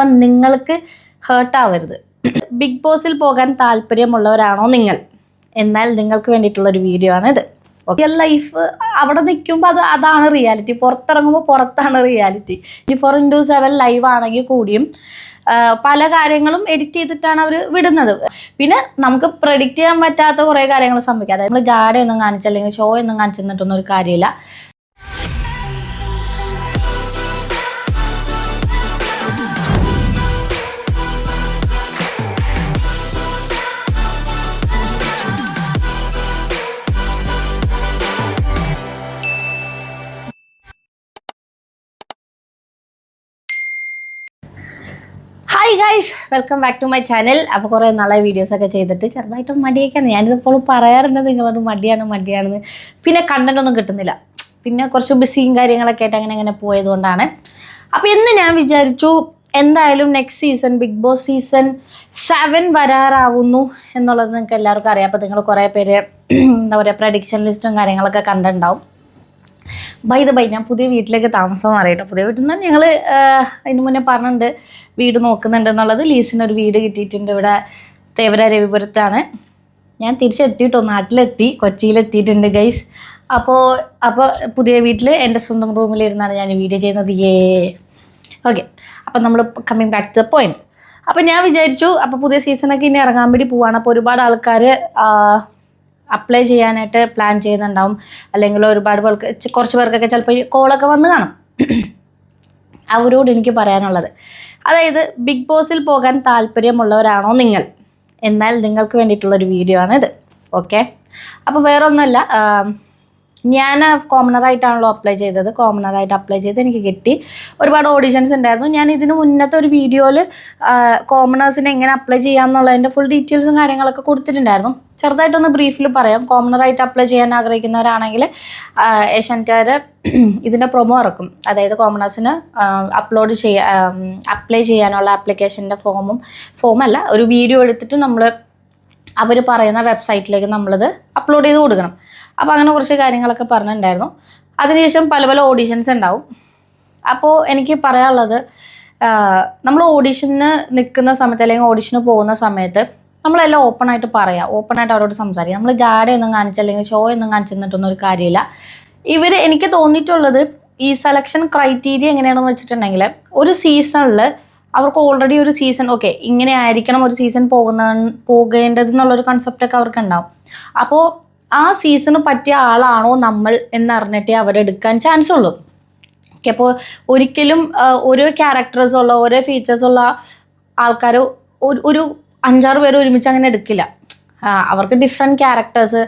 അപ്പം നിങ്ങൾക്ക് ഹേർട്ടാവരുത് ബിഗ് ബോസിൽ പോകാൻ താല്പര്യമുള്ളവരാണോ നിങ്ങൾ? എന്നാൽ നിങ്ങൾക്ക് വേണ്ടിയിട്ടുള്ള ഒരു വീഡിയോ ആണ് ഇത്. ഓക്കെ ലൈഫ് അവിടെ നിൽക്കുമ്പോൾ അത് അതാണ് റിയാലിറ്റി പുറത്തിറങ്ങുമ്പോൾ പുറത്താണ് റിയാലിറ്റി ഇനി ഫോർ ഇന്റു സെവൻ ലൈവ് ആണെങ്കിൽ കൂടിയും പല കാര്യങ്ങളും എഡിറ്റ് ചെയ്തിട്ടാണ് അവർ വിടുന്നത്. പിന്നെ നമുക്ക് പ്രഡിക്റ്റ് ചെയ്യാൻ പറ്റാത്ത കുറേ കാര്യങ്ങൾ സംഭവിക്കാം. അതായത് നമ്മൾ ജാഡയൊന്നും കാണിച്ചല്ലെങ്കിൽ ഷോ ഒന്നും കാണിച്ചെന്നിട്ടൊന്നും ഒരു കാര്യമില്ല. Guys welcome back to my channel അപ്പോൾ കുറേ നാളെ വീഡിയോസ് ഒക്കെ ചെയ്തിട്ട് ചെറുതായിട്ട് മടിയൊക്കെയാണ്. ഞാനിതിപ്പോൾ പറയാറുണ്ട് നിങ്ങളോട് മടിയാണ് മടിയാണെന്ന്. പിന്നെ കണ്ടന്റ് ഒന്നും കിട്ടുന്നില്ല. പിന്നെ കുറച്ച് ബിസിയും കാര്യങ്ങളൊക്കെ ആയിട്ട് അങ്ങനെ അങ്ങനെ പോയതുകൊണ്ടാണ് അപ്പോൾ ഇന്ന് ഞാൻ വിചാരിച്ചു എന്തായാലും next season Bigg Boss season seven വരാറാവുന്നു എന്നുള്ളത് നിങ്ങൾക്ക് എല്ലാവർക്കും അറിയാം. അപ്പോൾ നിങ്ങൾ കുറേ പേര് എന്താ പറയുക പ്രഡിക്ഷൻ ലിസ്റ്റും കാര്യങ്ങളൊക്കെ കണ്ടിട്ടുണ്ടാവും. ബൈ ദ ബൈ ഞാൻ പുതിയ വീട്ടിലേക്ക് താമസം മാറിയിട്ടോ. പുതിയ വീട്ടിൽ നിന്ന് ഞങ്ങൾ അതിന് മുന്നേ പറഞ്ഞിട്ടുണ്ട് വീട് നോക്കുന്നുണ്ട് എന്നുള്ളത്. ലീസിനൊരു വീട് കിട്ടിയിട്ടുണ്ട് ഇവിടെ തേവര രവിപുരത്താണ്. ഞാൻ തിരിച്ചെത്തിയിട്ടോ നാട്ടിലെത്തി കൊച്ചിയിലെത്തിയിട്ടുണ്ട് ഗൈസ് അപ്പോൾ അപ്പോൾ പുതിയ വീട്ടിൽ എന്റെ സ്വന്തം റൂമിലിരുന്നാണ് ഞാൻ വീഡിയോ ചെയ്യുന്നത് ഏ ഓക്കെ അപ്പം നമ്മൾ coming back to the point അപ്പം ഞാൻ വിചാരിച്ചു അപ്പോൾ പുതിയ സീസണൊക്കെ ഇനി ഇറങ്ങാൻ വേണ്ടി പോവാണ്. അപ്പോൾ ഒരുപാട് ആൾക്കാർ അപ്ലൈ ചെയ്യാനായിട്ട് പ്ലാൻ ചെയ്യുന്നുണ്ടാവും. അല്ലെങ്കിൽ ഒരുപാട് പേർക്ക് കുറച്ച് പേർക്കൊക്കെ ചിലപ്പോൾ കോളൊക്കെ വന്ന് കാണും. അവരോട് എനിക്ക് പറയാനുള്ളത്. അതായത് ബിഗ് ബോസിൽ പോകാൻ താല്പര്യമുള്ളവരാണോ നിങ്ങൾ? എന്നാൽ നിങ്ങൾക്ക് വേണ്ടിയിട്ടുള്ളൊരു വീഡിയോ ആണ് ഇത്. ഓക്കെ അപ്പോൾ വേറെ ഒന്നുമല്ല ഞാൻ കോമണറായിട്ടാണല്ലോ അപ്ലൈ ചെയ്തത്. കോമണറായിട്ട് അപ്ലൈ ചെയ്ത് എനിക്ക് കിട്ടി. ഒരുപാട് ഓഡിഷൻസ് ഉണ്ടായിരുന്നു. ഞാൻ ഇതിന് മുന്നത്തെ ഒരു വീഡിയോയിൽ കോമണേഴ്സിന് എങ്ങനെ അപ്ലൈ ചെയ്യാമെന്നുള്ളതിന്റെ ഫുൾ ഡീറ്റെയിൽസും കാര്യങ്ങളൊക്കെ കൊടുത്തിട്ടുണ്ടായിരുന്നു. ചെറുതായിട്ടൊന്ന് ബ്രീഫിൽ പറയാം. കോമണറായിട്ട് അപ്ലൈ ചെയ്യാൻ ആഗ്രഹിക്കുന്നവരാണെങ്കിൽ ഏഷ്യാനെറ്റുകാർ ഇതിന്റെ പ്രൊമോ ഇറക്കും. അതായത് കോമണേഴ്സിന് അപ്ലോഡ് ചെയ്യാ അപ്ലൈ ചെയ്യാനുള്ള ആപ്ലിക്കേഷന്റെ ഫോമും ഫോമല്ല ഒരു വീഡിയോ എടുത്തിട്ട് നമ്മൾ അവർ പറയുന്ന വെബ്സൈറ്റിലേക്ക് നമ്മളത് അപ്ലോഡ് ചെയ്ത് കൊടുക്കണം. അപ്പോൾ അങ്ങനെ കുറച്ച് കാര്യങ്ങളൊക്കെ പറഞ്ഞിട്ടുണ്ടായിരുന്നു. അതിനുശേഷം പല പല ഓഡീഷൻസ് ഉണ്ടാവും. അപ്പോൾ എനിക്ക് പറയാനുള്ളത് നമ്മൾ ഓഡീഷന് നിൽക്കുന്ന സമയത്ത് അല്ലെങ്കിൽ ഓഡീഷന് പോകുന്ന സമയത്ത് നമ്മളെല്ലാം ഓപ്പൺ ആയിട്ട് പറയാം. ഓപ്പൺ ആയിട്ട് അവരോട് സംസാരിക്കാം. നമ്മൾ ജാടയൊന്നും കാണിച്ചല്ലെങ്കിൽ ഷോ ഒന്നും കാണിച്ചു തന്നിട്ടൊന്നും ഒരു കാര്യമില്ല. ഇവർ എനിക്ക് തോന്നിയിട്ടുള്ളത് ഈ സെലക്ഷൻ ക്രൈറ്റീരിയ എങ്ങനെയാണെന്ന് വെച്ചിട്ടുണ്ടെങ്കിൽ ഒരു സീസണിൽ അവർക്ക് ഓൾറെഡി ഒരു സീസൺ ഓക്കെ ഇങ്ങനെ ആയിരിക്കണം ഒരു സീസൺ പോകുന്ന പോകേണ്ടത് എന്നുള്ളൊരു കൺസെപ്റ്റൊക്കെ അവർക്ക് ഉണ്ടാവും. അപ്പോൾ ആ സീസണ് പറ്റിയ ആളാണോ നമ്മൾ എന്നറിഞ്ഞിട്ടേ അവരെടുക്കാൻ ചാൻസ് ഉള്ളൂ. ഓക്കെ അപ്പോൾ ഒരിക്കലും ഓരോ ക്യാരക്ടേഴ്സ് ഉള്ള ഓരോ ഫീച്ചേഴ്സ് ഉള്ള ആൾക്കാർ ഒരു അഞ്ചാറ് പേര് ഒരുമിച്ച് അങ്ങനെ എടുക്കില്ല. അവർക്ക് ഡിഫറെന്റ് ക്യാരക്ടേഴ്സ്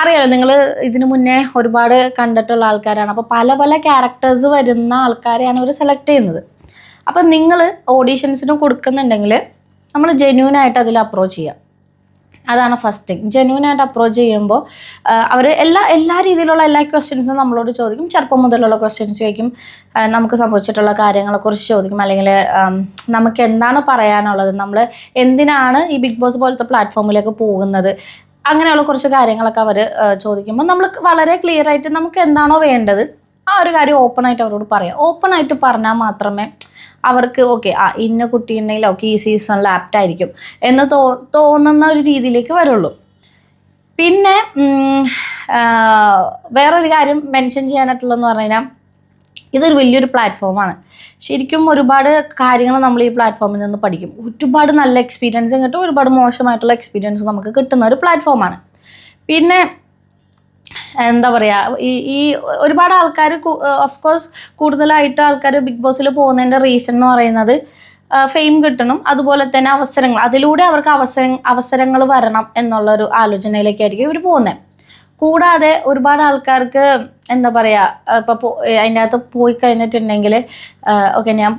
അറിയാലോ നിങ്ങൾ ഇതിനു മുന്നേ ഒരുപാട് കണ്ടിട്ടുള്ള ആൾക്കാരാണ്. അപ്പോൾ പല പല ക്യാരക്ടേഴ്സ് വരുന്ന ആൾക്കാരെയാണ് അവർ സെലക്ട് ചെയ്യുന്നത്. അപ്പം നിങ്ങൾ ഓഡീഷൻസിന് കൊടുക്കുന്നുണ്ടെങ്കിൽ നമ്മൾ ജെന്യൂനായിട്ട് അതിൽ അപ്രോച്ച് ചെയ്യാം. അതാണ് ഫസ്റ്റ് തിങ് ജെന്യൂൻ ആയിട്ട് അപ്രോച്ച് ചെയ്യുമ്പോൾ അവർ എല്ലാ എല്ലാ രീതിയിലുള്ള എല്ലാ ക്വസ്റ്റ്യൻസും നമ്മളോട് ചോദിക്കും. ചെറുപ്പം മുതലുള്ള ക്വസ്റ്റ്യൻസ് ചോദിക്കും. നമുക്ക് സംഭവിച്ചിട്ടുള്ള കാര്യങ്ങളെക്കുറിച്ച് ചോദിക്കും. അല്ലെങ്കിൽ നമുക്ക് എന്താണ് പറയാനുള്ളത്? നമ്മൾ എന്തിനാണ് ഈ ബിഗ് ബോസ് പോലത്തെ പ്ലാറ്റ്ഫോമിലേക്ക് പോകുന്നത്? അങ്ങനെയുള്ള കുറച്ച് കാര്യങ്ങളൊക്കെ അവർ ചോദിക്കുമ്പോൾ നമ്മൾ വളരെ ക്ലിയർ ആയിട്ട് നമുക്ക് എന്താണോ വേണ്ടത് ആ ഒരു കാര്യം ഓപ്പൺ ആയിട്ട് അവരോട് പറയാം. ഓപ്പൺ ആയിട്ട് പറഞ്ഞാൽ മാത്രമേ അവർക്ക് ഓക്കെ ആ ഇന്ന കുട്ടി ഉണ്ടെങ്കിൽ ഓക്കെ ഈ സീസണിൽ ആപ്റ്റ് ആയിരിക്കും എന്ന് തോ തോന്നുന്ന ഒരു രീതിയിലേക്ക് വരുള്ളൂ. പിന്നെ വേറൊരു കാര്യം മെൻഷൻ ചെയ്യാനായിട്ടുള്ളതെന്ന് പറഞ്ഞു കഴിഞ്ഞാൽ ഇതൊരു വലിയൊരു പ്ലാറ്റ്ഫോമാണ് ശരിക്കും ഒരുപാട് കാര്യങ്ങൾ നമ്മൾ ഈ പ്ലാറ്റ്ഫോമിൽ നിന്ന് പഠിക്കും. ഒരുപാട് നല്ല എക്സ്പീരിയൻസും കിട്ടും ഒരുപാട് മോശമായിട്ടുള്ള എക്സ്പീരിയൻസ് നമുക്ക് കിട്ടുന്ന ഒരു പ്ലാറ്റ്ഫോമാണ് പിന്നെ എന്താ പറയുക ഈ ഈ ഒരുപാട് ആൾക്കാർ ഓഫ് കോഴ്സ് കൂടുതലായിട്ട് ആൾക്കാർ ബിഗ് ബോസിൽ പോകുന്നതിന്റെ റീസൺ എന്ന് പറയുന്നത് ഫെയിം കിട്ടണം. അതുപോലെ തന്നെ അവസരങ്ങൾ അതിലൂടെ അവർക്ക് അവസര അവസരങ്ങൾ വരണം എന്നുള്ളൊരു ആലോചനയിലേക്കായിരിക്കും ഇവർ പോകുന്നത് കൂടാതെ ഒരുപാട് ആൾക്കാർക്ക് എന്താ പറയുക ഇപ്പോൾ അതിന്റെ അകത്ത് പോയി കഴിഞ്ഞിട്ടുണ്ടെങ്കിൽ ഓക്കെ ഞാൻ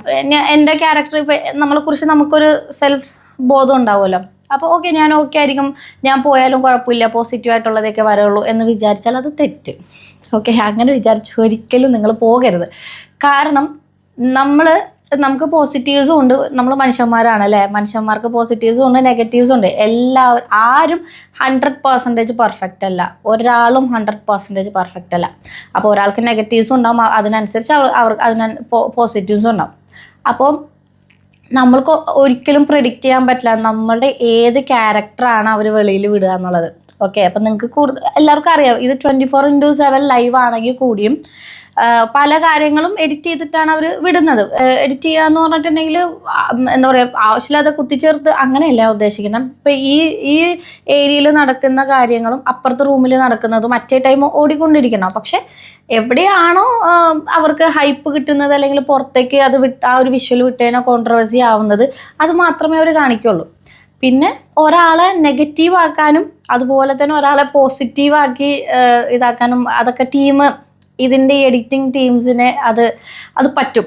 എന്റെ ക്യാരക്ടർ ഇപ്പം നമ്മളെക്കുറിച്ച് നമുക്കൊരു സെൽഫ് ബോധം ഉണ്ടാവുമല്ലോ. അപ്പോൾ ഓക്കെ ഞാൻ ഓക്കെ ആയിരിക്കും. ഞാൻ പോയാലും കുഴപ്പമില്ല പോസിറ്റീവ് ആയിട്ടുള്ളതൊക്കെ വരുള്ളൂ എന്ന് വിചാരിച്ചാൽ അത് തെറ്റ്. ഓക്കെ അങ്ങനെ വിചാരിച്ചു ഒരിക്കലും നിങ്ങൾ പോകരുത്. കാരണം നമ്മൾ നമുക്ക് പോസിറ്റീവ്സും ഉണ്ട് നമ്മൾ മനുഷ്യന്മാരാണ് അല്ലേ? മനുഷ്യന്മാർക്ക് പോസിറ്റീവ്സും ഉണ്ട് നെഗറ്റീവ്സും ഉണ്ട്. എല്ലാവരും ആരും ഹൺഡ്രഡ് പെർസെന്റേജ് പെർഫെക്റ്റ് അല്ല. ഒരാളും ഹൺഡ്രഡ് പെർസെന്റേജ് പെർഫെക്റ്റ് അല്ല. അപ്പോൾ ഒരാൾക്ക് നെഗറ്റീവ്സും ഉണ്ടാവും അതിനനുസരിച്ച് അവർ അവർ അതിന് പോസിറ്റീവ്സും ഉണ്ടാവും. അപ്പോൾ നമ്മൾക്ക് ഒരിക്കലും പ്രെഡിക്റ്റ് ചെയ്യാൻ പറ്റില്ല നമ്മളുടെ ഏത് ക്യാരക്ടറാണ് അവർ വെളിയിൽ വിടുക എന്നുള്ളത്. ഓക്കെ അപ്പം നിങ്ങൾക്ക് കൂടുതൽ എല്ലാവർക്കും അറിയാം. ഇത് twenty four into seven live ആണെങ്കിൽ കൂടിയും പല കാര്യങ്ങളും എഡിറ്റ് ചെയ്തിട്ടാണ് അവർ വിടുന്നത്. എഡിറ്റ് ചെയ്യുക എന്ന് പറഞ്ഞിട്ടുണ്ടെങ്കിൽ എന്താ പറയുക ആവശ്യമില്ലാതെ കുത്തിച്ചേർത്ത് അങ്ങനെയല്ല ഉദ്ദേശിക്കുന്നത്. ഇപ്പം ഈ ഈ ഏരിയയിൽ നടക്കുന്ന കാര്യങ്ങളും അപ്പുറത്തെ റൂമിൽ നടക്കുന്നതും മറ്റേ ടൈം ഓടിക്കൊണ്ടിരിക്കണം. പക്ഷെ എവിടെയാണോ അവർക്ക് ഹൈപ്പ് കിട്ടുന്നത് അല്ലെങ്കിൽ പുറത്തേക്ക് അത് വിട്ട് ആ ഒരു വിഷ്വൽ വിട്ടതിനോ കോൺട്രവേഴ്സി ആവുന്നത് അത് മാത്രമേ അവർ കാണിക്കുള്ളൂ. പിന്നെ ഒരാളെ നെഗറ്റീവ് ആക്കാനും അതുപോലെ തന്നെ ഒരാളെ പോസിറ്റീവാക്കി ഇതാക്കാനും അതൊക്കെ ടീം ഇതിന്റെ എഡിറ്റിംഗ് ടീംസിനെ അത് അത് പറ്റും.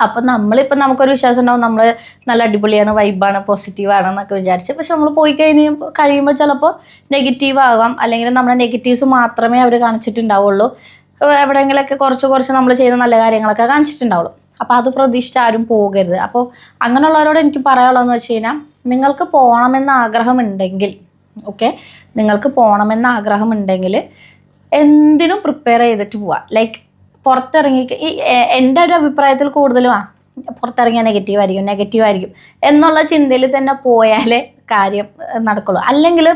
അപ്പം നമ്മളിപ്പം നമുക്കൊരു വിശ്വാസം ഉണ്ടാവും നമ്മൾ നല്ല അടിപൊളിയാണ് വൈബാണ് പോസിറ്റീവാണ് എന്നൊക്കെ വിചാരിച്ച്. പക്ഷെ നമ്മൾ പോയി കഴിയുമ്പോൾ കഴിയുമ്പോൾ ചിലപ്പോൾ നെഗറ്റീവ് ആകാം. അല്ലെങ്കിൽ നമ്മുടെ നെഗറ്റീവ്സ് മാത്രമേ അവർ കാണിച്ചിട്ടുണ്ടാവുള്ളൂ. എവിടെയെങ്കിലൊക്കെ കുറച്ച് കുറച്ച് നമ്മൾ ചെയ്യുന്ന നല്ല കാര്യങ്ങളൊക്കെ കാണിച്ചിട്ടുണ്ടാവുള്ളൂ. അപ്പോൾ അത് പ്രതീക്ഷിച്ച് ആരും പോകരുത്. അപ്പോൾ അങ്ങനെയുള്ളവരോട് എനിക്ക് പറയാനുള്ളതെന്ന് വെച്ച് കഴിഞ്ഞാൽ നിങ്ങൾക്ക് പോകണമെന്ന് ആഗ്രഹമുണ്ടെങ്കിൽ ഓക്കെ? നിങ്ങൾക്ക് പോകണമെന്ന് ആഗ്രഹമുണ്ടെങ്കിൽ എന്തിനും പ്രിപ്പയർ ചെയ്തിട്ട് പോവാം. ലൈക്ക് പുറത്തിറങ്ങി ഈ എന്റെ ഒരു അഭിപ്രായത്തിൽ കൂടുതലും ആ പുറത്തിറങ്ങിയാൽ നെഗറ്റീവ് ആയിരിക്കും നെഗറ്റീവ് ആയിരിക്കും എന്നുള്ള ചിന്തയിൽ തന്നെ പോയാലേ കാര്യം നടക്കുള്ളൂ. അല്ലെങ്കിൽ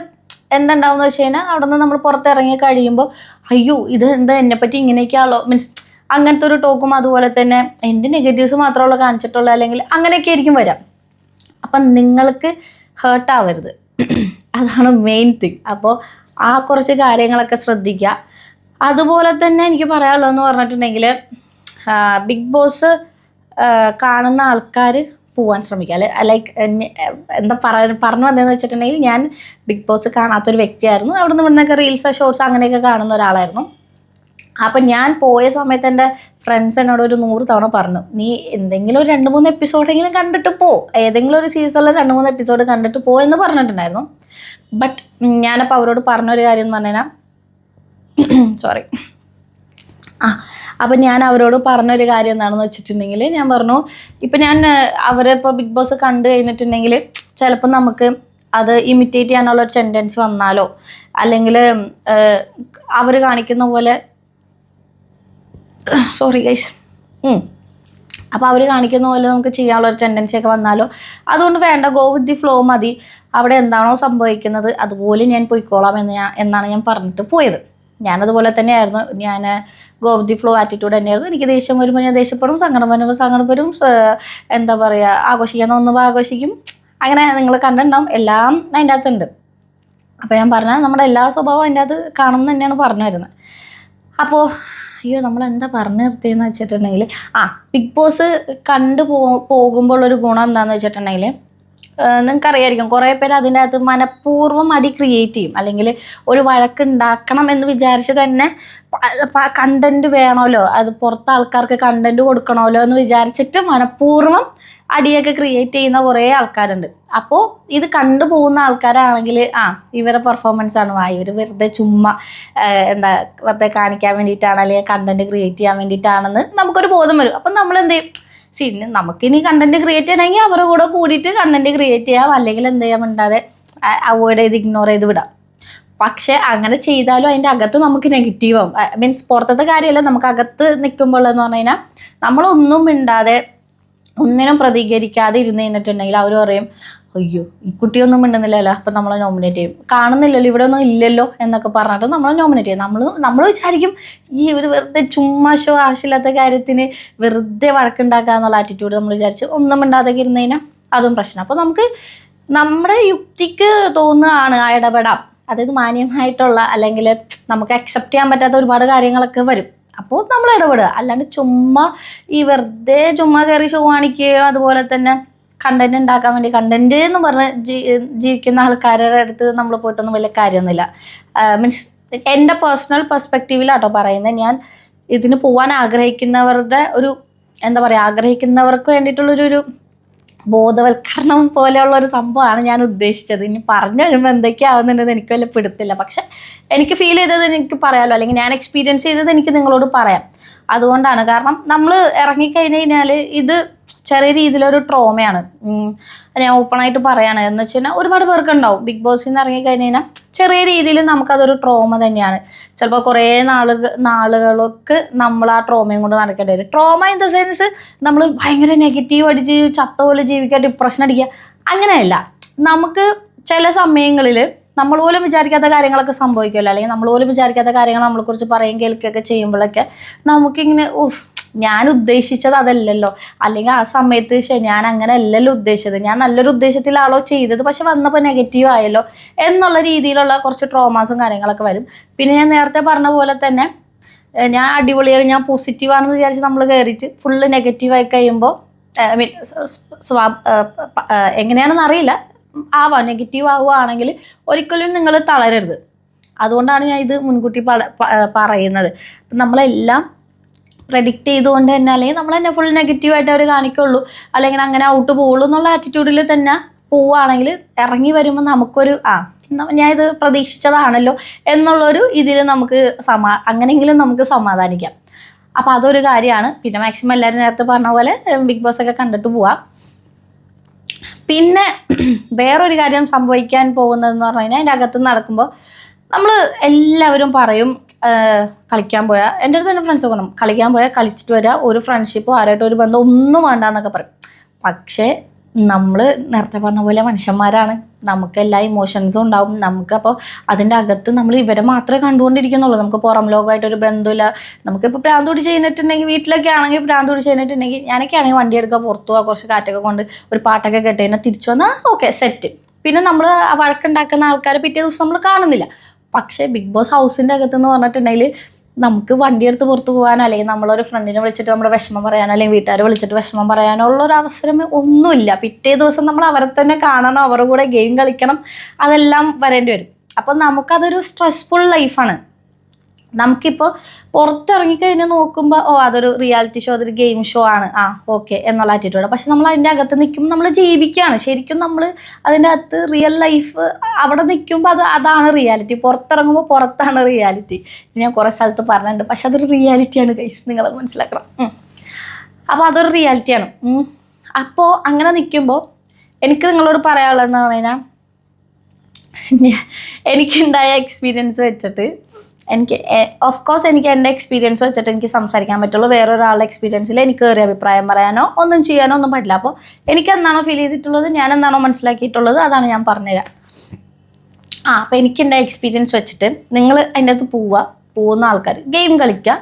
എന്തുണ്ടാവും എന്ന് വെച്ച് കഴിഞ്ഞാൽ അവിടെ നിന്ന് നമ്മൾ പുറത്തിറങ്ങി കഴിയുമ്പോൾ അയ്യോ ഇത് എന്താ എന്നെപ്പറ്റി ഇങ്ങനെയൊക്കെയാണല്ലോ? മീൻസ് അങ്ങനത്തെ ഒരു ടോക്കും അതുപോലെ തന്നെ എന്റെ നെഗറ്റീവ്സ് മാത്രമുള്ള കാണിച്ചിട്ടുള്ള. അല്ലെങ്കിൽ അങ്ങനെയൊക്കെ ആയിരിക്കും വരാം. അപ്പം നിങ്ങൾക്ക് ഹേർട്ടാവരുത് അതാണ് മെയിൻ തിങ് അപ്പോൾ ആ കുറച്ച് കാര്യങ്ങളൊക്കെ ശ്രദ്ധിക്കുക. അതുപോലെ തന്നെ എനിക്ക് പറയാനുള്ളതെന്ന് പറഞ്ഞിട്ടുണ്ടെങ്കിൽ ബിഗ് ബോസ് കാണുന്ന ആൾക്കാർ പോവാൻ ശ്രമിക്കുക. അല്ലെ ലൈക്ക് എന്താ പറയുക പറഞ്ഞു വന്നതെന്ന് വെച്ചിട്ടുണ്ടെങ്കിൽ ഞാൻ ബിഗ് ബോസ് കാണാത്തൊരു വ്യക്തിയായിരുന്നു. അവിടെ നിന്ന് ഇവിടുന്നൊക്കെ റീൽസ് ഷോർട്സ് അങ്ങനെയൊക്കെ കാണുന്ന ഒരാളായിരുന്നു. അപ്പം ഞാൻ പോയ സമയത്ത് എന്റെ ഫ്രണ്ട്സ് എന്നോട് ഒരു നൂറ് തവണ പറഞ്ഞു നീ എന്തെങ്കിലും ഒരു രണ്ട് മൂന്ന് എപ്പിസോഡെങ്കിലും കണ്ടിട്ട് പോ. ഏതെങ്കിലും ഒരു സീസണിൽ രണ്ട് മൂന്ന് എപ്പിസോഡ് കണ്ടിട്ട് പോ എന്ന് പറഞ്ഞിട്ടുണ്ടായിരുന്നു. ബട്ട് ഞാനപ്പോൾ അവരോട് പറഞ്ഞൊരു കാര്യം എന്ന് പറഞ്ഞാൽ സോറി ആ അപ്പം ഞാൻ അവരോട് പറഞ്ഞൊരു കാര്യം എന്താണെന്ന് വെച്ചിട്ടുണ്ടെങ്കിൽ ഞാൻ പറഞ്ഞു ഇപ്പം ഞാൻ അവരെ അവരിപ്പോൾ ബിഗ് ബോസ് കണ്ടു കഴിഞ്ഞിട്ടുണ്ടെങ്കിൽ ചിലപ്പോൾ നമുക്ക് അത് ഇമിറ്റേറ്റ് ചെയ്യാനുള്ള ഒരു ടെൻഡൻസി വന്നാലോ? അല്ലെങ്കിൽ അവർ കാണിക്കുന്ന പോലെ സോറി ഗൈസ് അപ്പോൾ അവർ കാണിക്കുന്ന പോലെ നമുക്ക് ചെയ്യാനുള്ള ഒരു ടെൻഡൻസി ഒക്കെ വന്നാലോ? അതുകൊണ്ട് വേണ്ട ഗോ വിത്ത് ദി ഫ്ലോ മതി. അവിടെ എന്താണോ സംഭവിക്കുന്നത് അതുപോലെ ഞാൻ പോയിക്കോളാം എന്ന് ഞാൻ എന്നാണ് ഞാൻ പറഞ്ഞിട്ട് പോയത്. ഞാനതുപോലെ തന്നെയായിരുന്നു. ഞാൻ go with the flow attitude തന്നെയായിരുന്നു. എനിക്ക് ദേഷ്യം വരുമ്പോൾ ഞാൻ ദേഷ്യപ്പെടും സങ്കടം വരുമ്പോൾ സങ്കടം വരും എന്താ പറയുക ആഘോഷിക്കാൻ തോന്നുമ്പോൾ ആഘോഷിക്കും. അങ്ങനെ നിങ്ങൾ കണ്ടിട്ടുണ്ടാവും. എല്ലാം അതിന്റെ അകത്തുണ്ട്. അപ്പോൾ ഞാൻ പറഞ്ഞാൽ നമ്മുടെ എല്ലാ സ്വഭാവവും അതിന്റെ അത് കാണുമെന്ന് തന്നെയാണ് പറഞ്ഞു വരുന്നത്. അപ്പോൾ അയ്യോ നമ്മൾ എന്താ പറഞ്ഞു നിർത്തിയെന്ന് വെച്ചിട്ടുണ്ടെങ്കിൽ ആ ബിഗ് ബോസ് കണ്ടു പോ പോകുമ്പോൾ ഒരു ഗുണം എന്താണെന്ന് വെച്ചിട്ടുണ്ടെങ്കിൽ നിങ്ങൾക്ക് അറിയായിരിക്കും കുറേ പേര് അതിന്റെ അകത്ത് മനഃപൂർവം അടി ക്രിയേറ്റ് ചെയ്യും. അല്ലെങ്കിൽ ഒരു വഴക്ക് ഉണ്ടാക്കണം എന്ന് വിചാരിച്ച് തന്നെ കണ്ടന്റ് വേണമല്ലോ. അത് പുറത്ത് ആൾക്കാർക്ക് കണ്ടന്റ് കൊടുക്കണമല്ലോ എന്ന് വിചാരിച്ചിട്ട് മനഃപൂർവം അടിയൊക്കെ ക്രിയേറ്റ് ചെയ്യുന്ന കുറേ ആൾക്കാരുണ്ട്. അപ്പോൾ ഇത് കണ്ടു പോകുന്ന ആൾക്കാരാണെങ്കിൽ ആ ഇവരെ പെർഫോമൻസ് ആണ്. ആ ഇവർ വെറുതെ ചുമ്മാ എന്താ വെറുതെ കാണിക്കാൻ വേണ്ടിയിട്ടാണ് അല്ലെങ്കിൽ കണ്ടന്റ് ക്രിയേറ്റ് ചെയ്യാൻ വേണ്ടിയിട്ടാണെന്ന് നമുക്കൊരു ബോധം വരും. അപ്പം നമ്മൾ എന്ത് ചെയ്യും സി നമുക്കിനി കണ്ടന്റ് ക്രിയേറ്റ് ചെയ്യണമെങ്കിൽ അവരുടെ കൂടെ കൂടിയിട്ട് കണ്ടന്റ് ക്രിയേറ്റ് ചെയ്യാം. അല്ലെങ്കിൽ എന്ത് ചെയ്യാൻ മിണ്ടാതെ അവോയ്ഡ് ചെയ്ത് ഇഗ്നോർ ചെയ്ത് വിടാം. പക്ഷെ അങ്ങനെ ചെയ്താലും അതിന്റെ അകത്ത് നമുക്ക് നെഗറ്റീവ് ആവും. മീൻസ് പുറത്തത്തെ കാര്യമല്ല നമുക്ക് അകത്ത് നിൽക്കുമ്പോൾ എന്ന് പറഞ്ഞു കഴിഞ്ഞാൽ നമ്മളൊന്നും മിണ്ടാതെ ഒന്നിനും പ്രതികരിക്കാതെ ഇരുന്ന് കഴിഞ്ഞിട്ടുണ്ടെങ്കിൽ അവർ പറയും അയ്യോ ഈ കുട്ടിയൊന്നും മിണ്ടുന്നില്ലല്ലോ അപ്പം നമ്മളെ നോമിനേറ്റ് ചെയ്യും. കാണുന്നില്ലല്ലോ ഇവിടെ ഒന്നും ഇല്ലല്ലോ എന്നൊക്കെ പറഞ്ഞിട്ട് നമ്മളെ നോമിനേറ്റ് ചെയ്യും. നമ്മൾ നമ്മൾ വിചാരിക്കും ഈ ഒരു വെറുതെ ചുമ്മാ ഷോ ആവശ്യമില്ലാത്ത കാര്യത്തിന് വെറുതെ വഴക്കുണ്ടാക്കുക എന്നുള്ള ആറ്റിറ്റ്യൂഡ് നമ്മൾ വിചാരിച്ച് ഒന്നും മിണ്ടാതെ ഇരുന്ന് കഴിഞ്ഞാൽ അതും പ്രശ്നം. അപ്പോൾ നമുക്ക് നമ്മുടെ യുക്തിക്ക് തോന്നുകയാണ് ആ ഇടപെടാം. അതായത് മാന്യമായിട്ടുള്ള അല്ലെങ്കിൽ നമുക്ക് അക്സെപ്റ്റ് ചെയ്യാൻ പറ്റാത്ത ഒരുപാട് കാര്യങ്ങളൊക്കെ വരും. അപ്പോൾ നമ്മൾ ഇടപെടുക. അല്ലാണ്ട് ചുമ്മാ ഈ വെറുതെ ചുമ്മാ കയറി ഷോ കാണിക്കുകയോ അതുപോലെ തന്നെ കണ്ടന്റ് ഉണ്ടാക്കാൻ വേണ്ടി കണ്ടന്റ് എന്ന് പറഞ്ഞ് ജീ ജീവിക്കുന്ന ആൾക്കാരുടെ അടുത്ത് നമ്മൾ പോയിട്ടൊന്നും വലിയ കാര്യമൊന്നുമില്ല. മീൻസ് എന്റെ പേഴ്സണൽ പെർസ്പെക്റ്റീവിലാട്ടോ പറയുന്നത്. ഞാൻ ഇതിന് പോകാൻ ആഗ്രഹിക്കുന്നവരുടെ ഒരു എന്താ പറയുക ആഗ്രഹിക്കുന്നവർക്ക് വേണ്ടിയിട്ടുള്ളൊരു ഒരു ബോധവൽക്കരണം പോലെയുള്ള ഒരു സംഭവമാണ് ഞാൻ ഉദ്ദേശിച്ചത്. ഇനി പറഞ്ഞു വരുമ്പോൾ എന്തൊക്കെയാവുന്നുണ്ടെന്ന് എനിക്ക് വല്ല പിടുത്തില്ല. പക്ഷെ എനിക്ക് ഫീൽ ചെയ്തത് എനിക്ക് പറയാമല്ലോ അല്ലെങ്കിൽ ഞാൻ എക്സ്പീരിയൻസ് ചെയ്തത് എനിക്ക് നിങ്ങളോട് പറയാം. അതുകൊണ്ടാണ്. കാരണം നമ്മൾ ഇറങ്ങിക്കഴിഞ്ഞ് കഴിഞ്ഞാൽ ഇത് ചെറിയ രീതിയിലൊരു ട്രോമയാണ്. ഞാൻ ഓപ്പണായിട്ട് പറയാണ്. എന്ന് വെച്ച് കഴിഞ്ഞാൽ ഒരുപാട് പേർക്കുണ്ടാവും. ബിഗ് ബോസിൽ നിന്ന് ഇറങ്ങിക്കഴിഞ്ഞ് കഴിഞ്ഞാൽ ചെറിയ രീതിയിൽ നമുക്കതൊരു ട്രോമ തന്നെയാണ്. ചിലപ്പോൾ കുറേ നാളുകൾ നാളുകളൊക്കെ നമ്മൾ ആ ട്രോമയും കൊണ്ട് നടക്കേണ്ടി വരും. ട്രോമ ഇൻ ദ സെൻസ് നമ്മൾ ഭയങ്കര നെഗറ്റീവ് അടിച്ച് ചത്ത പോലെ ജീവിക്കുക ഡിപ്രഷൻ അടിക്കുക. അങ്ങനെയല്ല. നമുക്ക് ചില സമയങ്ങളിൽ നമ്മൾ പോലും വിചാരിക്കാത്ത കാര്യങ്ങളൊക്കെ സംഭവിക്കുമല്ലോ. അല്ലെങ്കിൽ നമ്മൾ പോലും വിചാരിക്കാത്ത കാര്യങ്ങൾ നമ്മളെക്കുറിച്ച് പറയും കേൾക്കുകയൊക്കെ ചെയ്യുമ്പോഴൊക്കെ നമുക്കിങ്ങനെ ഉഫ് ഞാൻ ഉദ്ദേശിച്ചത് അതല്ലല്ലോ. അല്ലെങ്കിൽ ആ സമയത്ത് ശരി ഞാൻ അങ്ങനെ അല്ലല്ലോ ഉദ്ദേശിച്ചത്. ഞാൻ നല്ലൊരു ഉദ്ദേശത്തിലാണോ ചെയ്തത്? പക്ഷെ വന്നപ്പോൾ നെഗറ്റീവ് ആയല്ലോ എന്നുള്ള രീതിയിലുള്ള കുറച്ച് ട്രോമാസും കാര്യങ്ങളൊക്കെ വരും. പിന്നെ ഞാൻ നേരത്തെ പറഞ്ഞ പോലെ തന്നെ ഞാൻ അടിപൊളിയാണ് ഞാൻ പോസിറ്റീവ് ആണെന്ന് വിചാരിച്ച് നമ്മൾ കയറിയിട്ട് ഫുള്ള് നെഗറ്റീവായി കഴിയുമ്പോൾ ഐ മീൻ സ്വാ എങ്ങനെയാണെന്ന് അറിയില്ല. ആവാം നെഗറ്റീവ് ആവുകയാണെങ്കിൽ ഒരിക്കലും നിങ്ങൾ തളരരുത്. അതുകൊണ്ടാണ് ഞാൻ ഇത് മുൻകൂട്ടി പറയുന്നത്. നമ്മളെല്ലാം പ്രഡിക്റ്റ് ചെയ്തുകൊണ്ട് തന്നെ അല്ലെങ്കിൽ നമ്മൾ തന്നെ ഫുൾ നെഗറ്റീവായിട്ട് അവർ കാണിക്കുള്ളൂ. അല്ലെങ്കിൽ അങ്ങനെ ഔട്ട് പോകുള്ളൂ എന്നുള്ള ആറ്റിറ്റ്യൂഡിൽ തന്നെ പോവുകയാണെങ്കിൽ ഇറങ്ങി വരുമ്പോൾ നമുക്കൊരു ആ ഞാൻ ഇത് പ്രതീക്ഷിച്ചതാണല്ലോ എന്നുള്ളൊരു ഇതിൽ നമുക്ക് സമാ അങ്ങനെയെങ്കിലും നമുക്ക് സമാധാനിക്കാം. അപ്പോൾ അതൊരു കാര്യമാണ്. പിന്നെ മാക്സിമം എല്ലാവരും നേരത്തെ പറഞ്ഞ പോലെ ബിഗ് ബോസ് ഒക്കെ കണ്ടിട്ട് പോവാം. പിന്നെ വേറൊരു കാര്യം സംഭവിക്കാൻ പോകുന്നതെന്ന് പറഞ്ഞു കഴിഞ്ഞാൽ അതിന്റെ അകത്ത് നടക്കുമ്പോൾ നമ്മൾ എല്ലാവരും പറയും കളിക്കാൻ പോയാൽ എന്റെ അടുത്ത് തന്നെ ഫ്രണ്ട്സ് പറയും കളിക്കാൻ പോയാൽ കളിച്ചിട്ട് വരിക ഒരു ഫ്രണ്ട്ഷിപ്പോ ആരായിട്ട് ഒരു ബന്ധം ഒന്നും വേണ്ട എന്നൊക്കെ പറയും. പക്ഷേ നമ്മൾ നേരത്തെ പറഞ്ഞ പോലെ മനുഷ്യന്മാരാണ്. നമുക്ക് എല്ലാ ഇമോഷൻസും ഉണ്ടാവും. നമുക്കപ്പോൾ അതിന്റെ അകത്ത് നമ്മൾ ഇവരെ മാത്രമേ കണ്ടുകൊണ്ടിരിക്കുന്നുള്ളൂ. നമുക്ക് പുറം ലോകമായിട്ട് ഒരു ബന്ധമില്ല. നമുക്കിപ്പോൾ പ്രാന്ത് പിടിച്ച് കഴിഞ്ഞിട്ടുണ്ടെങ്കിൽ വീട്ടിലൊക്കെ ആണെങ്കിൽ പ്രാന്ത് പിടിച്ച് കഴിഞ്ഞിട്ടുണ്ടെങ്കിൽ ഞാനൊക്കെ ആണെങ്കിൽ വണ്ടി എടുക്കുക പുറത്തു പോവുക കുറച്ച് കാറ്റൊക്കെ കൊണ്ട് ഒരു പാട്ടൊക്കെ കേട്ട് കഴിഞ്ഞാൽ തിരിച്ചു വന്നാൽ ഓക്കെ സെറ്റ് പിന്നെ നമ്മൾ വഴക്കുണ്ടാക്കുന്ന ആൾക്കാരെ പിറ്റേ ദിവസം നമ്മൾ കാണുന്നില്ല. പക്ഷേ ബിഗ് ബോസ് ഹൗസിന്റെ അകത്തെന്ന് പറഞ്ഞിട്ടുണ്ടെങ്കിൽ നമുക്ക് വണ്ടിയെടുത്ത് പുറത്ത് പോകാനോ അല്ലെങ്കിൽ നമ്മളൊരു ഫ്രണ്ടിനെ വിളിച്ചിട്ട് നമ്മുടെ വിഷമം പറയാനോ അല്ലെങ്കിൽ വീട്ടുകാരെ വിളിച്ചിട്ട് വിഷമം പറയാനോ ഉള്ള ഒരു അവസരം ഒന്നുമില്ല. പിറ്റേ ദിവസം നമ്മൾ അവരെ തന്നെ കാണണം അവരുടെ കൂടെ ഗെയിം കളിക്കണം അതെല്ലാം വരേണ്ടി വരും. അപ്പം നമുക്കതൊരു സ്ട്രെസ്ഫുൾ ലൈഫാണ് നമുക്കിപ്പോൾ പുറത്തിറങ്ങിക്കഴിഞ്ഞ് നോക്കുമ്പോൾ ഓ അതൊരു റിയാലിറ്റി ഷോ അതൊരു ഗെയിം ഷോ ആണ്. ആ ഓക്കെ എന്നുള്ള ആറ്റിറ്റ്യൂഡ് പക്ഷെ നമ്മൾ അതിന്റെ അകത്ത് നിൽക്കുമ്പോൾ നമ്മൾ ജീവിക്കുകയാണ്. ശരിക്കും നമ്മൾ അതിന്റെ അകത്ത് റിയൽ ലൈഫ് അവിടെ നിൽക്കുമ്പോൾ അത് അതാണ് റിയാലിറ്റി പുറത്തിറങ്ങുമ്പോൾ പുറത്താണ് റിയാലിറ്റി ഞാൻ കുറേ സ്ഥലത്ത് പറഞ്ഞിട്ടുണ്ട്. പക്ഷെ അതൊരു റിയാലിറ്റിയാണ് ഗൈസ് നിങ്ങളത് മനസ്സിലാക്കണം. അപ്പോൾ അതൊരു റിയാലിറ്റിയാണ് അപ്പോൾ അങ്ങനെ നിൽക്കുമ്പോൾ എനിക്ക് നിങ്ങളോട് പറയാനുള്ളതെന്ന് പറഞ്ഞു കഴിഞ്ഞാൽ എനിക്കുണ്ടായ എക്സ്പീരിയൻസ് വെച്ചിട്ട് എനിക്ക് ഓഫ് കോഴ്സ് എനിക്ക് എന്റെ എക്സ്പീരിയൻസ് വെച്ചിട്ട് എനിക്ക് സംസാരിക്കാൻ പറ്റുള്ളൂ. വേറൊരാളുടെ എക്സ്പീരിയൻസിൽ എനിക്ക് ഒരു അഭിപ്രായം പറയാനോ ഒന്നും ചെയ്യാനോ ഒന്നും പറ്റില്ല. അപ്പോൾ എനിക്ക് എന്താണോ ഫീൽ ചെയ്തിട്ടുള്ളത് ഞാൻ എന്താണോ മനസ്സിലാക്കിയിട്ടുള്ളത് അതാണ് ഞാൻ പറഞ്ഞുതരാം. ആ അപ്പോൾ എനിക്ക് എന്റെ എക്സ്പീരിയൻസ് വെച്ചിട്ട് നിങ്ങൾ അതിന്റെ അകത്ത് പോവുക. പോകുന്ന ആൾക്കാർ ഗെയിം കളിക്കുക.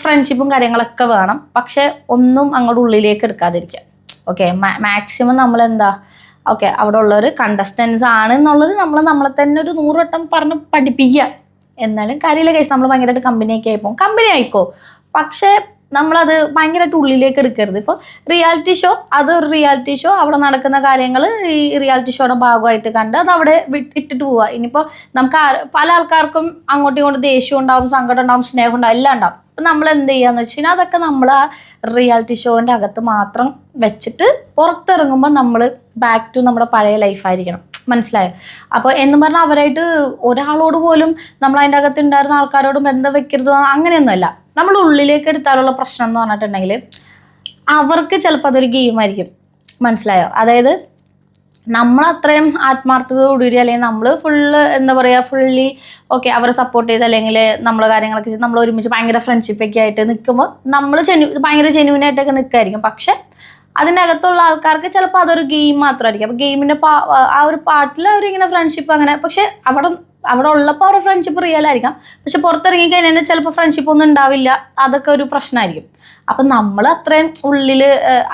ഫ്രണ്ട്ഷിപ്പും കാര്യങ്ങളൊക്കെ വേണം. പക്ഷേ ഒന്നും അങ്ങോട്ട് ഉള്ളിലേക്ക് എടുക്കാതിരിക്കുക. ഓക്കെ മാക്സിമം നമ്മൾ എന്താ ഓക്കെ അവിടെ ഉള്ളവർ കണ്ടസ്റ്റൻസ് ആണ് എന്നുള്ളത് നമ്മൾ നമ്മളെ തന്നെ ഒരു നൂറ് വട്ടം പറഞ്ഞ് പഠിപ്പിക്കുക. എന്നാലും കാര്യമില്ല കേസ് നമ്മൾ ഭയങ്കരമായിട്ട് കമ്പനിയൊക്കെ ആയി പോകും. കമ്പനി ആയിക്കോ? പക്ഷേ നമ്മളത് ഭയങ്കരമായിട്ട് ഉള്ളിലേക്ക് എടുക്കരുത്. ഇപ്പോൾ റിയാലിറ്റി ഷോ അത് ഒരു റിയാലിറ്റി ഷോ അവിടെ നടക്കുന്ന കാര്യങ്ങൾ ഈ റിയാലിറ്റി ഷോയുടെ ഭാഗമായിട്ട് കണ്ട് അത് അവിടെ ഇട്ടിട്ട് പോവുക ഇനിയിപ്പോൾ നമുക്ക് പല ആൾക്കാർക്കും അങ്ങോട്ടും ഇങ്ങോട്ടും ദേഷ്യം ഉണ്ടാവും സങ്കടം ഉണ്ടാവും സ്നേഹം ഉണ്ടാവും എല്ലാം ഉണ്ടാവും. അപ്പം നമ്മൾ എന്ത് ചെയ്യാന്ന് വെച്ച് കഴിഞ്ഞാൽ അതൊക്കെ നമ്മൾ ആ റിയാലിറ്റി ഷോന്റെ അകത്ത് മാത്രം വെച്ചിട്ട് പുറത്തിറങ്ങുമ്പോൾ നമ്മൾ ബാക്ക് ടു നമ്മുടെ പഴയ ലൈഫായിരിക്കണം മനസ്സിലായോ? അപ്പോൾ എന്ന് പറഞ്ഞാൽ അവരായിട്ട് ഒരാളോട് പോലും നമ്മൾ അതിന്റെ അകത്ത് ഉണ്ടായിരുന്ന ആൾക്കാരോട് ബന്ധം വെക്കരുത് അങ്ങനെയൊന്നുമല്ല നമ്മൾ ഉള്ളിലേക്ക് എടുത്താലുള്ള പ്രശ്നം എന്ന് പറഞ്ഞിട്ടുണ്ടെങ്കിൽ അവർക്ക് ചിലപ്പോൾ അതൊരു ഗെയിമായിരിക്കും മനസ്സിലായോ? അതായത് നമ്മൾ അത്രയും ആത്മാർത്ഥതയോടുകൂടി അല്ലെങ്കിൽ നമ്മൾ ഫുള്ള് എന്താ പറയുക ഫുള്ളി ഓക്കെ അവരെ സപ്പോർട്ട് ചെയ്ത് അല്ലെങ്കിൽ നമ്മളെ കാര്യങ്ങളൊക്കെ ചെയ്ത് നമ്മൾ ഒരുമിച്ച് ഭയങ്കര ഫ്രണ്ട്ഷിപ്പൊക്കെ ആയിട്ട് നിൽക്കുമ്പോൾ നമ്മൾ ജെന്യു ഭയങ്കര ജെന്യൂനായിട്ടൊക്കെ നിൽക്കുമായിരിക്കും പക്ഷെ അതിന്റെ അകത്തുള്ള ആൾക്കാർക്ക് ചിലപ്പോൾ അതൊരു ഗെയിം മാത്രമായിരിക്കും. അപ്പോൾ ഗെയിമിന്റെ ആ ഒരു പാട്ടിൽ അവരിങ്ങനെ ഫ്രണ്ട്ഷിപ്പ് അങ്ങനെ പക്ഷെ അവിടെ അവിടെ ഉള്ളപ്പോൾ അവരുടെ ഫ്രണ്ട്ഷിപ്പ് റിയൽ ആയിരിക്കാം. പക്ഷെ പുറത്തിറങ്ങി കഴിഞ്ഞാൽ ചിലപ്പോൾ ഫ്രണ്ട്ഷിപ്പ് ഒന്നും ഉണ്ടാവില്ല. അതൊക്കെ ഒരു പ്രശ്നമായിരിക്കും. അപ്പം നമ്മൾ അത്രയും ഉള്ളിൽ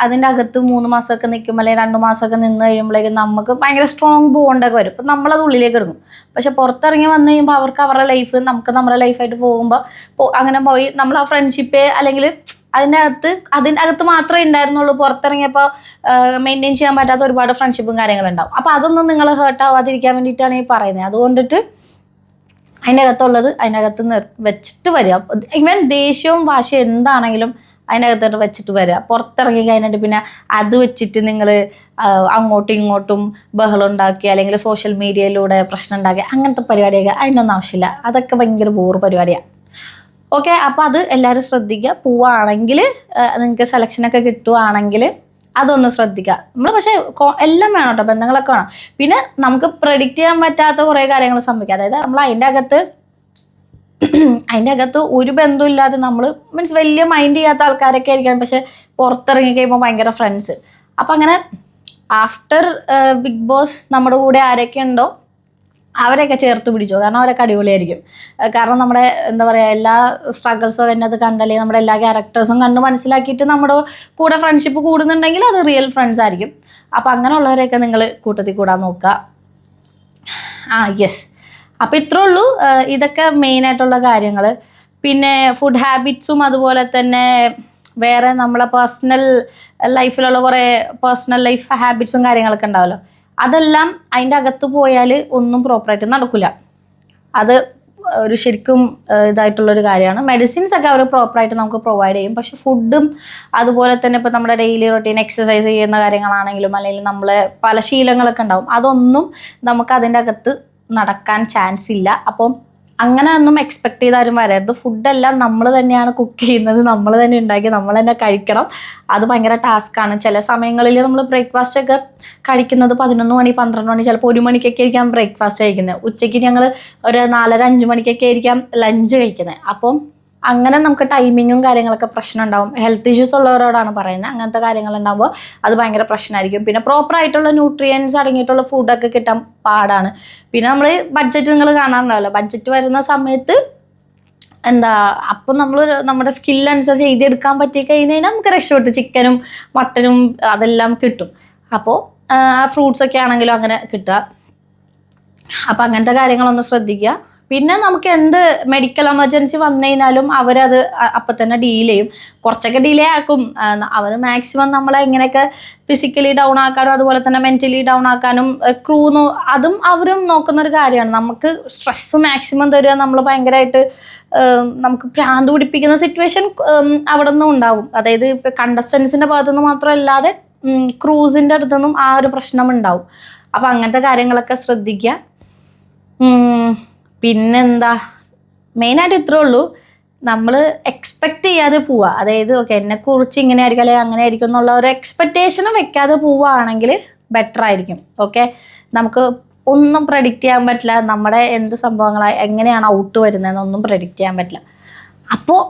അതിന്റെ അകത്ത് മൂന്ന് മാസമൊക്കെ നിൽക്കും അല്ലെങ്കിൽ രണ്ട് മാസമൊക്കെ നിന്ന് കഴിയുമ്പോഴേക്കും നമുക്ക് ഭയങ്കര സ്ട്രോങ് ബോണ്ടൊക്കെ വരും. അപ്പം നമ്മളത് ഉള്ളിലേക്ക് എടുക്കും. പക്ഷെ പുറത്തിറങ്ങി വന്നു കഴിയുമ്പോൾ അവർക്ക് അവരുടെ ലൈഫ് നമുക്ക് നമ്മുടെ ലൈഫായിട്ട് പോകുമ്പോൾ അങ്ങനെ പോയി നമ്മൾ ആ ഫ്രണ്ട്ഷിപ്പ് അല്ലെങ്കിൽ അതിനകത്ത് അതിന്റെ അകത്ത് മാത്രമേ ഉണ്ടായിരുന്നുള്ളൂ. പുറത്തിറങ്ങിയപ്പോൾ മെയിന്റെയിൻ ചെയ്യാൻ പറ്റാത്ത ഒരുപാട് ഫ്രണ്ട്ഷിപ്പും കാര്യങ്ങളും ഉണ്ടാവും അപ്പോൾ അതൊന്നും നിങ്ങൾ ഹേർട്ട് ആവാതിരിക്കാൻ വേണ്ടിയിട്ടാണ് ഈ പറയുന്നത്. അതുകൊണ്ടിട്ട് അതിന്റെ അകത്തുള്ളത് അതിനകത്ത് നിർ വെച്ചിട്ട് വരിക. ഇവൻ ദേഷ്യവും വാശിയും എന്താണെങ്കിലും അതിനകത്തോട്ട് വെച്ചിട്ട് വരിക. പുറത്തിറങ്ങി കഴിഞ്ഞിട്ട് പിന്നെ അത് വെച്ചിട്ട് നിങ്ങൾ അങ്ങോട്ടും ഇങ്ങോട്ടും ബഹളം ഉണ്ടാക്കി അല്ലെങ്കിൽ സോഷ്യൽ മീഡിയയിലൂടെ പ്രശ്നം ഉണ്ടാക്കി അങ്ങനത്തെ പരിപാടിയൊക്കെ അതിനൊന്നും ആവശ്യമില്ല. അതൊക്കെ ഭയങ്കര ബോർ പരിപാടിയാണ് ഓക്കെ അപ്പോൾ അത് എല്ലാവരും ശ്രദ്ധിക്കുക പോവുകയാണെങ്കിൽ നിങ്ങൾക്ക് സെലക്ഷനൊക്കെ കിട്ടുവാണെങ്കിൽ അതൊന്ന് ശ്രദ്ധിക്കുക നമ്മൾ പക്ഷേ എല്ലാം വേണം കേട്ടോ ബന്ധങ്ങളൊക്കെ വേണം. പിന്നെ നമുക്ക് പ്രഡിക്റ്റ് ചെയ്യാൻ പറ്റാത്ത കുറേ കാര്യങ്ങൾ സംഭവിക്കുക അതായത് നമ്മൾ അതിന്റെ അകത്ത് അതിന്റെ അകത്ത് ഒരു ബന്ധമില്ലാതെ നമ്മൾ മീൻസ് വലിയ മൈൻഡ് ചെയ്യാത്ത ആൾക്കാരൊക്കെ ആയിരിക്കാം. പക്ഷെ പുറത്തിറങ്ങി കഴിയുമ്പോൾ ഭയങ്കര ഫ്രണ്ട്സ് അപ്പം അങ്ങനെ ആഫ്റ്റർ ബിഗ് ബോസ് നമ്മുടെ കൂടെ ആരൊക്കെ ഉണ്ടോ അവരെയൊക്കെ ചേർത്ത് പിടിച്ചോ? കാരണം അവരൊക്കെ അടിപൊളിയായിരിക്കും. കാരണം നമ്മുടെ എന്താ പറയുക എല്ലാ സ്ട്രഗിൾസും അതിനകത്ത് കണ്ടല്ലേ നമ്മുടെ എല്ലാ ക്യാരക്ടേഴ്സും കണ്ട് മനസ്സിലാക്കിയിട്ട് നമ്മുടെ കൂടെ ഫ്രണ്ട്ഷിപ്പ് കൂടുന്നുണ്ടെങ്കിൽ അത് റിയൽ ഫ്രണ്ട്സ് ആയിരിക്കും. അപ്പം അങ്ങനെയുള്ളവരെയൊക്കെ നിങ്ങൾ കൂട്ടത്തിൽ കൂടാൻ നോക്കുക. ആ യെസ് അപ്പോൾ ഇത്രേ ഉള്ളൂ. ഇതൊക്കെ മെയിൻ ആയിട്ടുള്ള കാര്യങ്ങൾ പിന്നെ ഫുഡ് ഹാബിറ്റ്സും അതുപോലെ തന്നെ വേറെ നമ്മളെ പേഴ്സണൽ ലൈഫിലുള്ള കുറേ പേഴ്സണൽ ലൈഫ് ഹാബിറ്റ്സും കാര്യങ്ങളൊക്കെ ഉണ്ടാവുമല്ലോ അതെല്ലാം അതിന്റെ അകത്ത് പോയാൽ ഒന്നും പ്രോപ്പറായിട്ട് നടക്കില്ല അത് ഒരു ശരിക്കും ഇതായിട്ടുള്ളൊരു കാര്യമാണ്. മെഡിസിൻസ് ഒക്കെ അവർ പ്രോപ്പറായിട്ട് നമുക്ക് പ്രൊവൈഡ് ചെയ്യും. പക്ഷെ ഫുഡും അതുപോലെ തന്നെ ഇപ്പോൾ നമ്മുടെ ഡെയിലി റൊട്ടീൻ എക്സസൈസ് ചെയ്യുന്ന കാര്യങ്ങളാണെങ്കിലും അല്ലെങ്കിൽ നമ്മൾ പല ശീലങ്ങളൊക്കെ ഉണ്ടാവും. അതൊന്നും നമുക്ക് അതിന്റെ അകത്ത് നടക്കാൻ ചാൻസ് ഇല്ല. അപ്പം അങ്ങനെ ഒന്നും എക്സ്പെക്ട് ചെയ്ത് ആരും വരരുത്. ഫുഡെല്ലാം നമ്മൾ തന്നെയാണ് കുക്ക് ചെയ്യുന്നത്. നമ്മൾ തന്നെ ഉണ്ടാക്കി നമ്മൾ തന്നെ കഴിക്കണം. അത് ഭയങ്കര ടാസ്ക്കാണ് ചില സമയങ്ങളിൽ നമ്മൾ ബ്രേക്ക്ഫാസ്റ്റ് ഒക്കെ കഴിക്കുന്നത് പതിനൊന്ന് മണി പന്ത്രണ്ട് മണി. ചിലപ്പോൾ ഒരു മണിക്കൊക്കെ ആയിരിക്കാം ബ്രേക്ക്ഫാസ്റ്റ് കഴിക്കുന്നത്. ഉച്ചയ്ക്ക് ഞങ്ങൾ ഒരു നാലര അഞ്ച് മണിക്കൊക്കെ ആയിരിക്കാം ലഞ്ച് കഴിക്കുന്നത്. അപ്പം അങ്ങനെ നമുക്ക് ടൈമിങ്ങും കാര്യങ്ങളൊക്കെ പ്രശ്നം ഉണ്ടാവും. ഹെൽത്ത് ഇഷ്യൂസ് ഉള്ളവരോടാണ് പറയുന്നത്. അങ്ങനത്തെ കാര്യങ്ങൾ ഉണ്ടാകുമ്പോൾ അത് ഭയങ്കര പ്രശ്നമായിരിക്കും. പിന്നെ പ്രോപ്പർ ആയിട്ടുള്ള ന്യൂട്രിയൻസ് അടങ്ങിയിട്ടുള്ള ഫുഡൊക്കെ കിട്ടാൻ പാടാണ്. പിന്നെ നമ്മൾ ബഡ്ജറ്റ് നിങ്ങൾ കാണാറുണ്ടാവല്ലോ. ബഡ്ജറ്റ് വരുന്ന സമയത്ത് എന്താ അപ്പം നമ്മൾ നമ്മുടെ സ്കിൽ അനുസരിച്ച് എഴുതിയെടുക്കാൻ പറ്റി കഴിഞ്ഞ് കഴിഞ്ഞാൽ നമുക്ക് രക്ഷപ്പെട്ടു. ചിക്കനും മട്ടനും അതെല്ലാം കിട്ടും. അപ്പോൾ ഫ്രൂട്ട്സ് ഒക്കെ ആണെങ്കിലും അങ്ങനെ കിട്ടുക. അപ്പം അങ്ങനത്തെ കാര്യങ്ങളൊന്ന് ശ്രദ്ധിക്കുക. പിന്നെ നമുക്ക് എന്ത് മെഡിക്കൽ എമർജൻസി വന്നു കഴിഞ്ഞാലും അവരത് അപ്പം തന്നെ ഡീൽ ചെയ്യും. കുറച്ചൊക്കെ ഡിലേ ആക്കും. അവർ മാക്സിമം നമ്മളെ എങ്ങനെയൊക്കെ ഫിസിക്കലി ഡൗൺ ആക്കാനും അതുപോലെ തന്നെ മെന്റലി ഡൗൺ ആക്കാനും ക്രൂ അതും അവരും നോക്കുന്ന ഒരു കാര്യമാണ്. നമുക്ക് സ്ട്രെസ് മാക്സിമം തരിക നമ്മൾ ഭയങ്കരമായിട്ട് നമുക്ക് ഭ്രാന്ത് പിടിപ്പിക്കുന്ന സിറ്റുവേഷൻ അവിടെ നിന്നും ഉണ്ടാവും. അതായത് ഇപ്പം കണ്ടസ്റ്റൻസിന്റെ ഭാഗത്തുനിന്ന് മാത്രമല്ലാതെ ക്രൂസിന്റെ അടുത്തുനിന്നും ആ ഒരു പ്രശ്നം ഉണ്ടാവും. അപ്പം അങ്ങനത്തെ കാര്യങ്ങളൊക്കെ ശ്രദ്ധിക്കുക പിന്നെന്താ? മെയിനായിട്ട് ഇത്രേ ഉള്ളൂ. നമ്മൾ എക്സ്പെക്റ്റ് ചെയ്യാതെ പോവുക അതായത് ഓക്കെ എന്നെക്കുറിച്ച് ഇങ്ങനെ ആയിരിക്കും അല്ലെങ്കിൽ അങ്ങനെ ആയിരിക്കും എന്നുള്ള ഒരു എക്സ്പെക്റ്റേഷനും വെക്കാതെ പോവുകയാണെങ്കിൽ ബെറ്റർ ആയിരിക്കും. ഓക്കെ നമുക്ക് ഒന്നും പ്രഡിക്റ്റ് ചെയ്യാൻ പറ്റില്ല. നമ്മുടെ എന്ത് സംഭവങ്ങളായി എങ്ങനെയാണ് ഔട്ട് വരുന്നതെന്നൊന്നും പ്രഡിക്റ്റ് ചെയ്യാൻ പറ്റില്ല. അപ്പോൾ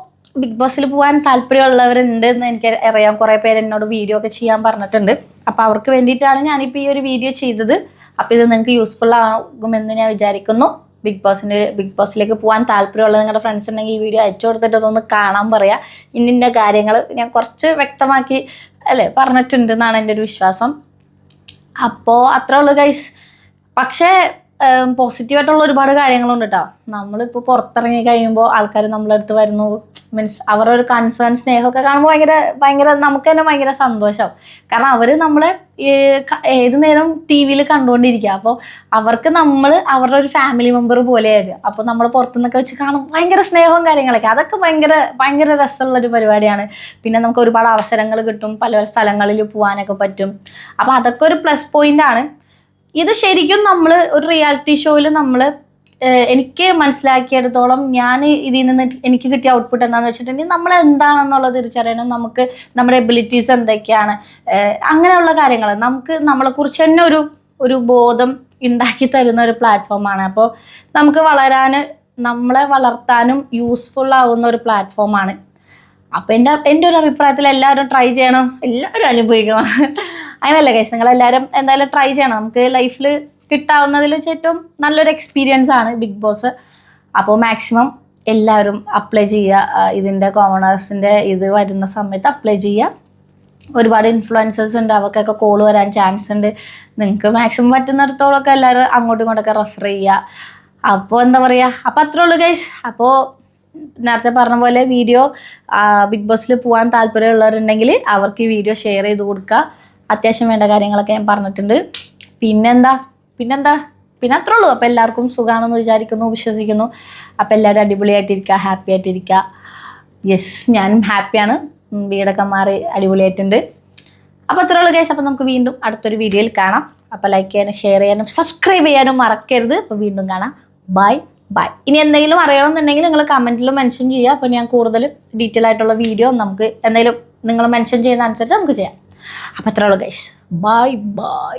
ബിഗ് ബോസിൽ പോകാൻ താല്പര്യമുള്ളവരുണ്ട് എന്ന് എനിക്ക് അറിയാം. കുറേ പേര് എന്നോട് വീഡിയോ ഒക്കെ ചെയ്യാൻ പറഞ്ഞിട്ടുണ്ട്. അപ്പോൾ അവർക്ക് വേണ്ടിയിട്ടാണ് ഞാനിപ്പോൾ ഈ ഒരു വീഡിയോ ചെയ്തത്. അപ്പോൾ ഇത് നിങ്ങൾക്ക് യൂസ്ഫുൾ ആകുമെന്ന് ഞാൻ വിചാരിക്കുന്നു. ബിഗ് ബോസിന്റെ ബിഗ് ബോസിലേക്ക് പോകാൻ താല്പര്യമുള്ള നിങ്ങളുടെ ഫ്രണ്ട്സ് ഉണ്ടെങ്കിൽ ഈ വീഡിയോ അയച്ചു കൊടുത്തിട്ട് അതൊന്ന് കാണാൻ പറയുക ഇന്നിന്റെ കാര്യങ്ങൾ ഞാൻ കുറച്ച് വ്യക്തമാക്കി അല്ലേ പറഞ്ഞിട്ടുണ്ട് എന്നാണ് എന്റെ ഒരു വിശ്വാസം. അപ്പോൾ അത്രേ ഉള്ളൂ ഗൈസ് പക്ഷേ പോസിറ്റീവായിട്ടുള്ള ഒരുപാട് കാര്യങ്ങളുണ്ട് കേട്ടോ നമ്മളിപ്പോൾ പുറത്തിറങ്ങി കഴിയുമ്പോൾ ആൾക്കാർ നമ്മളെ അടുത്ത് വരുന്നു. മീൻസ് അവരുടെ ഒരു കൺസേൺ സ്നേഹമൊക്കെ കാണുമ്പോൾ ഭയങ്കര ഭയങ്കര നമുക്ക് തന്നെ ഭയങ്കര സന്തോഷം. കാരണം അവർ നമ്മളെ ഏത് നേരം ടി വിയിൽ കണ്ടുകൊണ്ടിരിക്കുക. അപ്പോൾ അവർക്ക് നമ്മൾ അവരുടെ ഒരു ഫാമിലി മെമ്പർ പോലെയായിരുന്നു അപ്പോൾ നമ്മൾ പുറത്തുനിന്നൊക്കെ വെച്ച് കാണും ഭയങ്കര സ്നേഹവും കാര്യങ്ങളൊക്കെ. അതൊക്കെ ഭയങ്കര ഭയങ്കര രസമുള്ള ഒരു പരിപാടിയാണ്. പിന്നെ നമുക്ക് ഒരുപാട് അവസരങ്ങൾ കിട്ടും. പല പല സ്ഥലങ്ങളിൽ പോകാനൊക്കെ പറ്റും. അപ്പോൾ അതൊക്കെ ഒരു പ്ലസ് പോയിന്റ് ആണ്. ഇത് ശരിക്കും നമ്മൾ ഒരു റിയാലിറ്റി ഷോയിൽ നമ്മൾ എനിക്ക് മനസ്സിലാക്കിയെടുത്തോളം ഞാൻ ഇതിൽ നിന്ന് എനിക്ക് കിട്ടിയ ഔട്ട്പുട്ട് എന്താണെന്ന് വെച്ചിട്ടുണ്ടെങ്കിൽ നമ്മൾ എന്താണെന്നുള്ളത് തിരിച്ചറിയണം. നമുക്ക് നമ്മുടെ എബിലിറ്റീസ് എന്തൊക്കെയാണ് അങ്ങനെയുള്ള കാര്യങ്ങൾ. നമുക്ക് നമ്മളെക്കുറിച്ച് തന്നെ ഒരു ഒരു ബോധം ഉണ്ടാക്കി തരുന്ന ഒരു പ്ലാറ്റ്ഫോമാണ് അപ്പോൾ നമുക്ക് വളരാൻ നമ്മളെ വളർത്താനും യൂസ്ഫുൾ ആവുന്ന ഒരു പ്ലാറ്റ്ഫോമാണ് അപ്പോൾ എന്റെ എന്റെ ഒരു അഭിപ്രായത്തിൽ എല്ലാവരും ട്രൈ ചെയ്യണം. എല്ലാവരും അനുഭവിക്കണം. അങ്ങനെയല്ല കേസ് നിങ്ങൾ എല്ലാവരും എന്തായാലും ട്രൈ ചെയ്യണം. നമുക്ക് ലൈഫിൽ കിട്ടാവുന്നതിൽ വെച്ച് ഏറ്റവും നല്ലൊരു എക്സ്പീരിയൻസ് ആണ് ബിഗ് ബോസ് അപ്പോൾ മാക്സിമം എല്ലാവരും അപ്ലൈ ചെയ്യുക. ഇതിന്റെ കോമണേഴ്സിന്റെ ഇത് വരുന്ന സമയത്ത് അപ്ലൈ ചെയ്യുക. ഒരുപാട് ഇൻഫ്ലുവൻസേഴ്സ് ഉണ്ട്. അവർക്കൊക്കെ കോൾ വരാൻ ചാൻസ് ഉണ്ട്. നിങ്ങൾക്ക് മാക്സിമം പറ്റുന്നിടത്തോളമൊക്കെ എല്ലാവരും അങ്ങോട്ടും ഇങ്ങോട്ടൊക്കെ റെഫർ ചെയ്യുക. അപ്പോൾ എന്താ പറയുക അപ്പോൾ അത്രേ ഉള്ളൂ ഗൈസ് അപ്പോൾ നേരത്തെ പറഞ്ഞ പോലെ വീഡിയോ ബിഗ് ബോസിൽ പോകാൻ താല്പര്യമുള്ളവരുണ്ടെങ്കിൽ അവർക്ക് ഈ വീഡിയോ ഷെയർ ചെയ്ത് കൊടുക്കുക. അത്യാവശ്യം വേണ്ട കാര്യങ്ങളൊക്കെ ഞാൻ പറഞ്ഞിട്ടുണ്ട്. പിന്നെന്താ? പിന്നെന്താ? പിന്നെ അത്രേ ഉള്ളൂ. അപ്പോൾ എല്ലാവർക്കും സുഖമാണെന്ന് വിചാരിക്കുന്നു വിശ്വസിക്കുന്നു. അപ്പോൾ എല്ലാവരും അടിപൊളിയായിട്ടിരിക്കുക ഹാപ്പി ആയിട്ടിരിക്കുക. യെസ് ഞാനും ഹാപ്പിയാണ് വീടൊക്കെ മാറി അടിപൊളിയായിട്ടുണ്ട്. അപ്പോൾ അത്രേ ഉള്ളൂ കേസ് അപ്പോൾ നമുക്ക് വീണ്ടും അടുത്തൊരു വീഡിയോയിൽ കാണാം. അപ്പോൾ ലൈക്ക് ചെയ്യാനും ഷെയർ ചെയ്യാനും സബ്സ്ക്രൈബ് ചെയ്യാനും മറക്കരുത്. അപ്പോൾ വീണ്ടും കാണാം. ബൈ ബൈ ഇനി എന്തെങ്കിലും അറിയണമെന്നുണ്ടെങ്കിൽ നിങ്ങൾ കമന്റിൽ മെൻഷൻ ചെയ്യുക. അപ്പോൾ ഞാൻ കൂടുതൽ ഡീറ്റെയിൽ ആയിട്ടുള്ള വീഡിയോ നമുക്ക് എന്തെങ്കിലും നിങ്ങൾ മെൻഷൻ ചെയ്യുന്ന അനുസരിച്ച് നമുക്ക് ചെയ്യാം. അപ്പോൾ അത്രേ ഉള്ളൂ ഗൈസ് ബൈ ബൈ